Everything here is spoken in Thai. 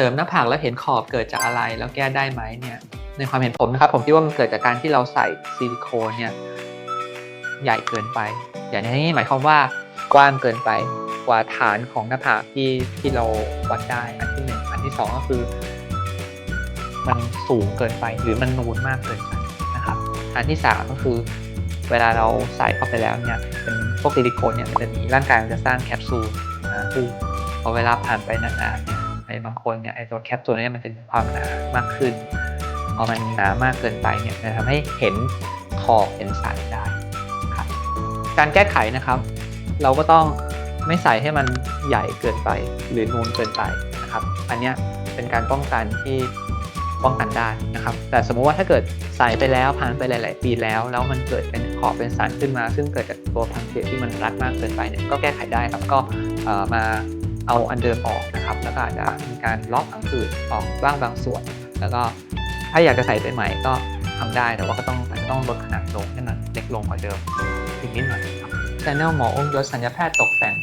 เสริมหน้าผากแล้วเห็นขอบเกิดจากอะไรแล้วแก้ได้ไหมเนี่ยในความเห็นผมนะครับผมคิดว่ามันเกิดจากการที่เราใส่ซิลิโคนเนี่ยใหญ่เกินไปใหญ่ในที่นี้หมายความว่ากว้างเกินไปกว่าฐานของหน้าผากที่ที่เราวัดได้อันที่หนึ่งอันที่สองก็คือ มันสูงเกินไปหรือมันนูนมากเกินไปนะครับอันที่สามก็คือ เวลาเราใส่เข้าไปแล้วเนี่ยเป็นพวกซิลิโคนเนี่ยมันจะมีร่างกายมันจะสร้างแคปซูลนะคือพอเวลาผ่านไปนานๆเนี่ย ในบางคนเนี่ยไอตัวแคปซูลเนี่ยมันจะมีความหนามากขึ้น พอมันหนามากเกินไปเนี่ยจะทำให้เห็นขอบเห็นสันได้ครับการแก้ไขนะครับ เราก็ต้องไม่ใส่ให้มันใหญ่เกินไปหรือนูนเกินไปนะครับ อันเนี้ยเป็นการป้องกันที่ป้องกันได้นะครับ แต่สมมุติว่าถ้าเกิดใส่ไปแล้วผ่านไปหลาย ๆ ปีแล้ว แล้วมันเกิดเป็นขอบเป็นสารขึ้นมา ซึ่งเกิดจากตัวพังเสียที่มันรัดมากเกินไปเนี่ยก็แก้ไขได้ครับก็มา เอาอันเดิมออกนะครับ แล้วก็อาจจะมีการล็อกอันอื่นออกบ้างบางส่วน แล้วก็ถ้าอยากจะใส่ไปใหม่ก็ทำได้แต่ว่าก็ต้องอาจจะต้องลดขนาดลงให้มันเล็กลงกว่าเดิมอีกนิดหน่อยครับช anel หมอองค์ยศสัญญาแพทย์ตกแต่ง